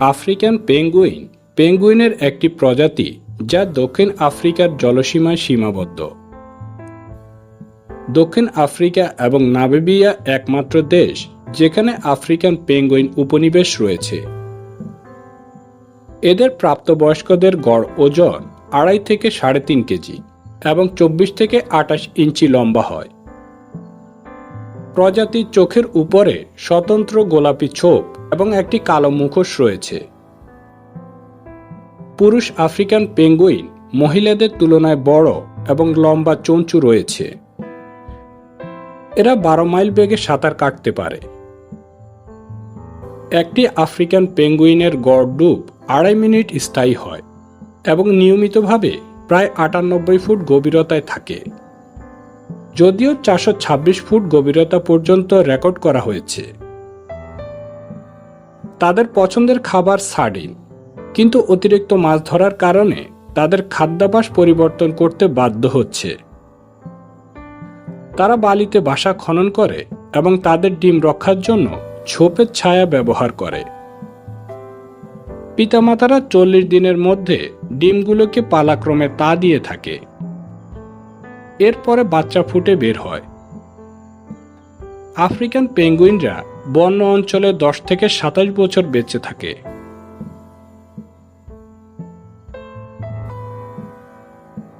African penguin. পেঙ্গুইনের একটি প্রজাতি যা দক্ষিণ আফ্রিকার জলসীমায় সীমাবদ্ধ। দক্ষিণ আফ্রিকা এবং নামিবিয়া একমাত্র দেশ যেখানে আফ্রিকান পেঙ্গুইন উপনিবেশ রয়েছে। এদের প্রাপ্তবয়স্কদের গড় ওজন আড়াই থেকে সাড়ে তিন কেজি এবং চব্বিশ থেকে আটাশ ইঞ্চি লম্বা হয়। প্রজাতির চোখের উপরে স্বতন্ত্র গোলাপি ছোপ এবং একটি কালো মুখোশ রয়েছে। পুরুষ আফ্রিকান পেঙ্গুইন মহিলাদের তুলনায় বড় এবং লম্বা চঞ্চু রয়েছে। এরা বারো মাইল বেগে সাঁতার কাটতে পারে। একটি আফ্রিকান পেঙ্গুইনের গড় ডুব আড়াই মিনিট স্থায়ী হয় এবং নিয়মিতভাবে প্রায় আটানব্বই ফুট গভীরতায় থাকে। যদিও চারশো ছাব্বিশ ফুট গভীরতা পর্যন্ত রেকর্ড করা হয়েছে। তাদের পছন্দের খাবার সার্ডিন কিন্তু অতিরিক্ত মাছ ধরার কারণে তাদের খাদ্যাভ্যাস পরিবর্তন করতে বাধ্য হচ্ছে। তারা বালিতে বাসা খনন করে এবং তাদের ডিম রক্ষার জন্য ছোপের ছায়া ব্যবহার করে। পিতামাতারা চল্লিশ দিনের মধ্যে ডিমগুলোকে পালাক্রমে তা দিয়ে থাকে। এরপরে বাচ্চা ফুটে বের হয়। আফ্রিকান পেঙ্গুইনরা বন্য অঞ্চলে দশ থেকে সাতাশ বছর বেঁচে থাকে।